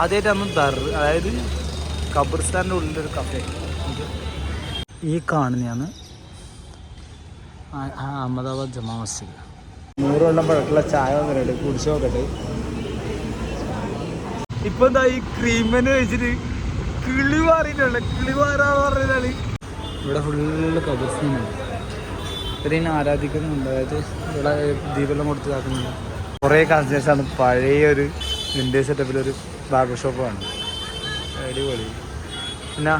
ആദ്യമായിട്ടാണ് ദർ അതായത് ഖബർസ്ഥാന്റെ ഒരു കഫേ ഈ കാണുന്നതാണ് അഹമ്മദാബാദ് ജമാ മസ്ജിദ്. നൂറ് കൊല്ലം പഴക്കുള്ള ചായ വന്നിട്ടുണ്ട്. കുടിച്ചു നോക്കട്ടെ. ഇപ്പൊ എന്താ ഈ ക്രീമന് വെച്ചിട്ട് കിളി മാറിയിട്ടുണ്ട്. കിളി മാറാന്ന് പറഞ്ഞാൽ ഇവിടെ ഫുള്ള് കബർസ്ഥാനാണ് ഇത്രയും ആരാധിക്കുന്നുണ്ട്. അതായത് ഇവിടെ ദീപെല്ലാം കൊടുത്ത് കാക്കുന്നുണ്ട് കുറേ കാലത്തിന് പഴയ ഒരു വിൻഡേ സെറ്റപ്പിലൊരു ബാർബർ ഷോപ്പാണ് അടിപൊളി. എന്നാ?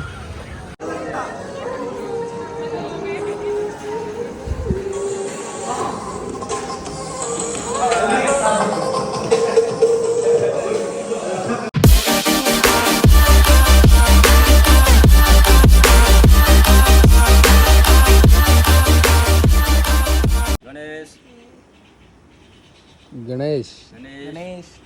ഗണേശ്. ഗണേശ്.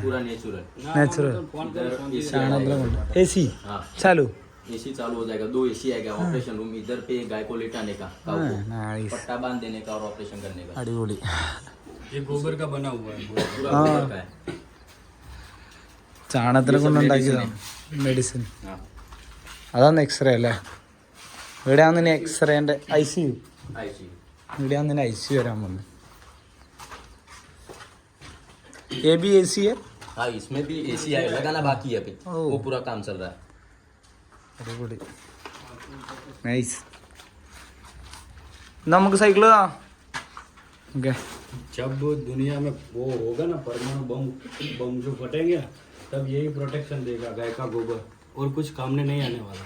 पूरा नेचुरल നാച്ചുറൽ इधर एसी ചാണകം കൊണ്ട് എ സി हाँ ചാലു एसी चालू हो जाएगा दो एसी आएगा ऑपरेशन रूम इधर पे गाय को लेटाने का काऊ को നൈസ് पट्टा बांध देने का और ऑपरेशन करने का അടിപൊളി ये गोबर का बना हुआ है पूरा हाँ। गोबर का है ചാണകത്തിനെ ഇത് കൊണ്ട് medicine ഉണ്ടാക്കിയതാണ് മെഡിസിൻ हाँ അതാണ് എക്സ്റേ അല്ലേ ഇവിടെയാണ് ഇനി എക്സ്റേൻ്റെ ഐ സി യു आईसी ഇവിടെയാണ് ഇനി ഐ സി യു വരാൻ പോകുന്നത് ये भी एसी है? हाँ इसमें भी एसी है लगाना बाकी है अभी। वो पूरा काम चल रहा है। अरे नमक साइकिल जब दुनिया में वो होगा ना परमाणु बम बम जो फटेंगे तब यही प्रोटेक्शन देगा गाय का गोबर। और कुछ काम में नहीं आने वाला।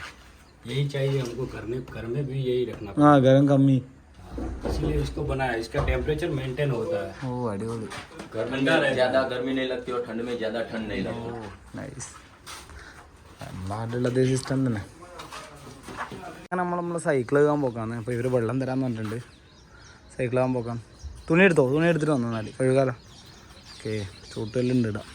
यही चाहिए हमको घर में घर में भी यही रखना। हाँ गर्म कमी। इसलिए इसको बनाया इसका टेम्परेचर मेंटेन होता है ഓ അടിപൊളി गर्मी में ज्यादा गर्मी नहीं लगती और ठंड में ज्यादा ठंड नहीं लगती നൈസ് നാട്ടിലുള്ള അതേ സിസ്റ്റം തന്നെ അങ്ങനെ നമ്മൾ നമ്മൾ സൈക്കിൾ കഴുകാൻ പോക്കാന്ന് അപ്പോൾ ഇവർ വെള്ളം തരാമെന്ന് പറഞ്ഞിട്ടുണ്ട് സൈക്കിൾ കഴുകാൻ പോക്കാം തുണി എടുത്തോ തുണി എടുത്തിട്ട് വന്നു എന്നാൽ കഴുകാലോ ഓക്കെ ചൂട്ടുകല്ലുണ്ട് ഇടാം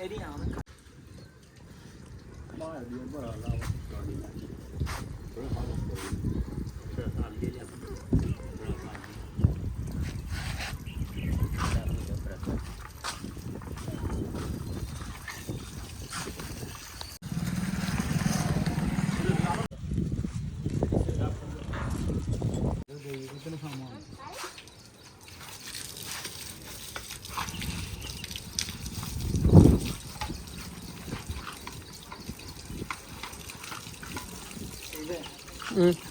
哎，你？妈呀，你有没有我知你俩不是好想抱你。આપણે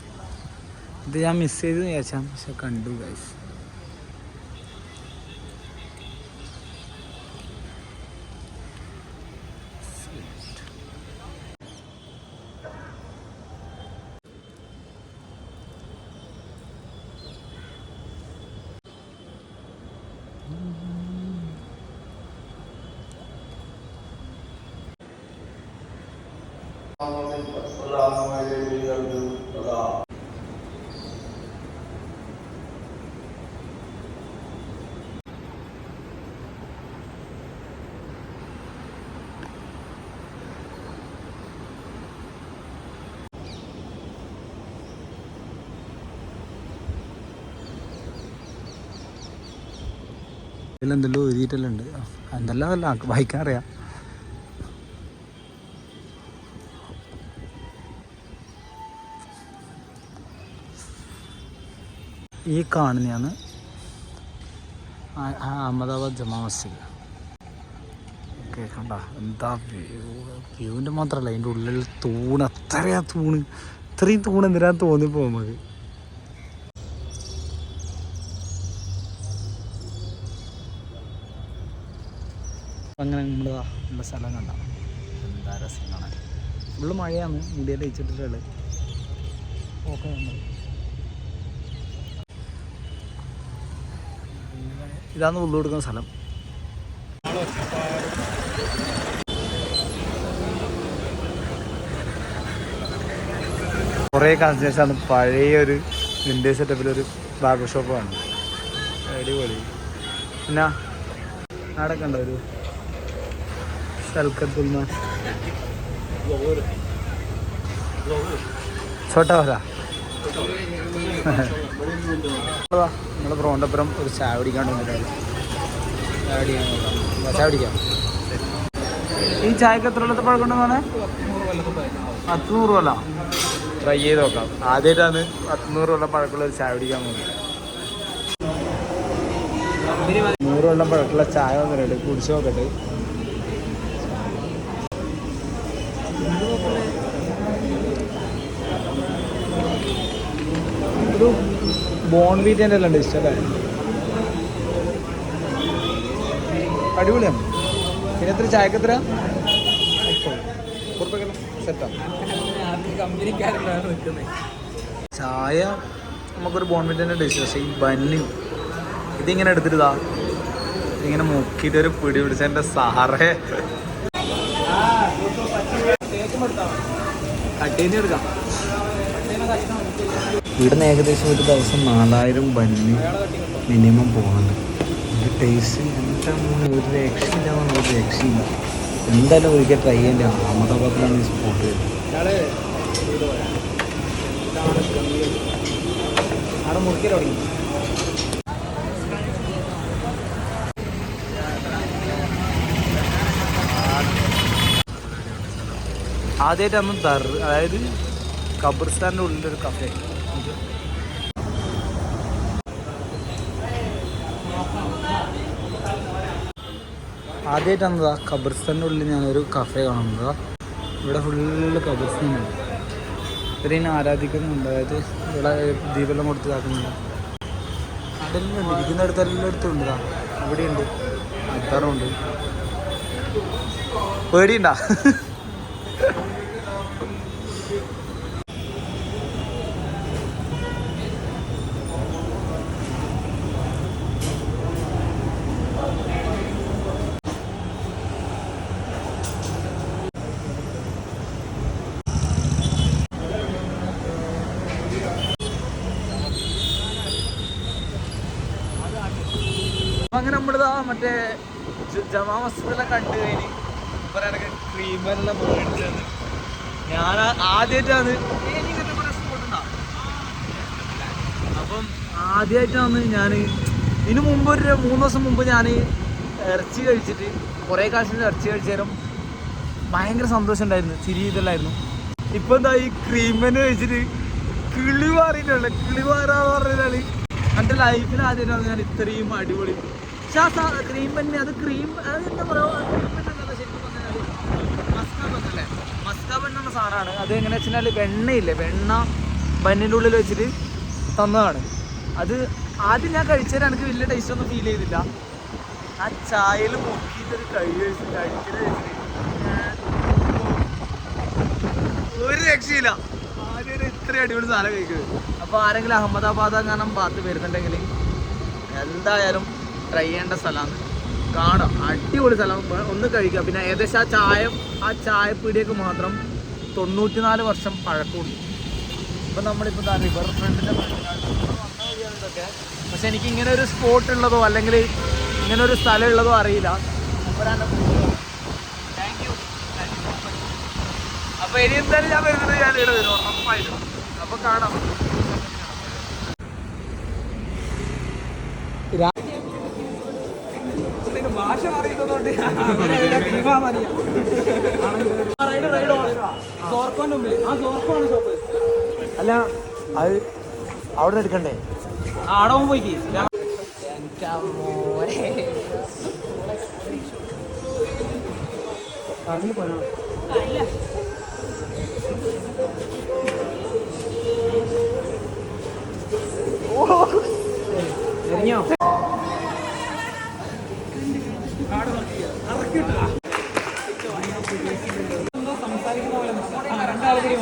ഇത് ഞാൻ മിസ് ചെയ്ത് വിചാരിച്ചാൽ പക്ഷെ കണ്ടു ഗൈസ് ഇതിലെന്തെല്ലോ എഴുതിയിട്ടെല്ലാം ഉണ്ട്. എന്തെല്ലാം അല്ല വായിക്കാൻ അറിയാം. ഈ കാണുന്നതാണ് അഹമ്മദാബാദ് ജമാ മസ്ജിദ്. ഓക്കെ കണ്ട? എന്താ വ്യൂ വ്യൂവിന്റെ മാത്രമല്ല അതിന്റെ ഉള്ളിൽ തൂണ്. അത്രയാ തൂണ്. ഇത്രയും തൂണ് എന്തിനാ തോന്നിപ്പോ നമുക്ക് അങ്ങനെ നമ്മൾ നമ്മുടെ സ്ഥലം കണ്ട. എന്താ രസം കാണാൻ? ഫുള്ള് മഴയാണ് മുടിയിൽ വെച്ചിട്ടുള്ളത് ഓക്കെ നമ്മൾ ഇതാണ് ഉള്ളു കൊടുക്കുന്ന സ്ഥലം. കുറേ കാലത്തിന് പഴയ ഒരു വിൻഡേജ് സെറ്റപ്പിലൊരു ബാർബർ ഷോപ്പ് കാണുന്നത്. അടിപൊളി. പിന്നെ അവിടെ കണ്ടോ ഒരു സൽക്കത്ത് छोटा നമ്മളെ ബ്രോണ്ടപ്പുറം ഒരു ചായ കുടിക്കാം. ഈ ചായക്ക് എത്ര കൊല്ലത്തെ പഴക്കണ്ടെന്നാണ് പത്തുനൂറ് കൊല്ലം. ട്രൈ ചെയ്ത് നോക്കാം. ആദ്യമായിട്ടാണ് പത്തുനൂറ് കൊല്ലം പഴക്കമുള്ള ഒരു ചായ പിടിക്കാൻ പോകുന്നത്. നൂറ് കൊല്ലം പഴക്കമുള്ള ചായ വന്നിട്ടുണ്ട്. കുടിച്ചു നോക്കട്ടെ. ബോൺ വീറ്റേന്റെ എല്ലാം ടേസ്റ്റ് അല്ലേ? അടിപൊളിയാണ് പിന്നെ എത്ര ചായക്ക് എത്ര? സെറ്റാണ് ചായ നമുക്കൊരു ബോൺ ടേസ്റ്റ് പക്ഷേ ഈ ബന്ന് ഇതിങ്ങനെ എടുത്തിട്ടാ ഇങ്ങനെ മുക്കിയിട്ട് ഒരു പിടി പിടിച്ചതിന്റെ സാറേ. കട്ടീന്ന് എടുക്കാം ഇവിടുന്ന് ഏകദേശം ഒരു ദിവസം നാലായിരം ബന്ന് മിനിമം പോകുന്നുണ്ട് ഇത് ടേസ്റ്റ് എന്താണ് ഒരു രക്ഷയില്ല ഒരു രക്ഷയില്ല. എന്തായാലും ഒരിക്കൽ ട്രൈ ചെയ്യേണ്ട? അഹമ്മദാബാദിലാണ് ഈ സ്പോട്ട് വരുന്നത്. അവിടെ മുറിക്കൽ തുടങ്ങി ആദ്യമായിട്ട് അന്ന് ദർ അതായത് ഖബർസ്ഥാന്റെ ഉള്ളിലൊരു കഫേ ആദ്യമായിട്ടാണ് ഇതാ ഖബർസ്ഥാന്റെ ഉള്ളിൽ ഞാനൊരു കഫേ കാണുന്നത്. ഇവിടെ ഫുള്ള് ഖബർസ്ഥാൻ ഇത്രയും ആരാധിക്കുന്നുണ്ട്. അതായത് ഇവിടെ ദീപെല്ലാം കൊടുത്ത് ഇതാക്കുന്നുണ്ട് അതെല്ലാം ഉണ്ട് ഇരിക്കുന്ന അടുത്ത് എല്ലായിടത്തും ഉണ്ട് ഇവിടെയുണ്ട് അത്താറുണ്ട് പേടിയുണ്ടാ? അങ്ങനെ നമ്മളിതാ മറ്റേ ജമാ മസ്ജിദെല്ലാം കണ്ടു കഴിഞ്ഞ് പറയാനൊക്കെ ക്രീമെല്ലാം മേടിച്ചത് ഞാൻ ആദ്യമായിട്ടാണ് അപ്പം ആദ്യമായിട്ടാണ് ഞാൻ ഇതിനു മുമ്പ് ഒരു മൂന്ന് ദിവസം മുമ്പ് ഞാൻ ഇറച്ചി കഴിച്ചിട്ട് കുറേ കാശിന് ഇറച്ചി കഴിച്ചേരം ഭയങ്കര സന്തോഷം ഉണ്ടായിരുന്നു ചിരി ഇതല്ലായിരുന്നു ഇപ്പൊ എന്താ ഈ ക്രീമന് കഴിച്ചിട്ട് കിളി മാറിയിട്ടുണ്ട് കിളി മാറാന്ന് പറഞ്ഞാൽ എന്റെ ലൈഫിൽ ആദ്യമായിട്ടാണ് ഞാൻ ഇത്രയും അടിപൊളി ക്രീം അത് ക്രീം അത് അത് എങ്ങനെ വെച്ചാൽ വെണ്ണയില്ലേ വെണ്ണ ബന്നിനുള്ളിൽ വെച്ചിട്ട് തന്നതാണ്. അത് ആദ്യം ഞാൻ കഴിച്ചാൽ എനിക്ക് വലിയ ടേസ്റ്റ് ഒന്നും ഫീൽ ചെയ്തില്ല. ആ ചായയിൽ മുക്കിയിട്ടൊരു കഴി കഴിച്ചിട്ട് ഒരു രക്ഷയില്ല. ആദ്യം ഇത്ര അടിപൊളി സാധനം കഴിക്കുന്നത് അപ്പോൾ ആരെങ്കിലും അഹമ്മദാബാദ് കാരണം ഭാഗത്ത് വരുന്നുണ്ടെങ്കിൽ എന്തായാലും ട്രൈ ചെയ്യേണ്ട സ്ഥലമാണ്. കാണാം. അടിപൊളി സ്ഥലം. ഒന്ന് കഴിക്കാം. പിന്നെ ഏകദേശം ആ ചായ ആ ചായപ്പീടിയൊക്കെ മാത്രം തൊണ്ണൂറ്റിനാല് വർഷം പഴക്കമുണ്ട്. ഇപ്പം നമ്മളിപ്പോൾ ദാ റിവർ ഫ്രണ്ടിന്റെ ഇതൊക്കെ പക്ഷെ എനിക്ക് ഇങ്ങനെ ഒരു സ്പോട്ട് ഉള്ളതോ അല്ലെങ്കിൽ ഇങ്ങനെ ഒരു സ്ഥലം ഉള്ളതോ അറിയില്ല. യു അപ്പോൾ ഇനി എന്തായാലും ഞാൻ വരുന്നത് ഞാൻ ഇവിടെ വരും. ഉറപ്പായിട്ടും. അപ്പോൾ കാണാം. അല്ല അത് അവിടെ എടുക്കണ്ടേ? ആടവും ഓ. എറിഞ്ഞോ? കണ്ണൂരല്ല കലശ്ശേരി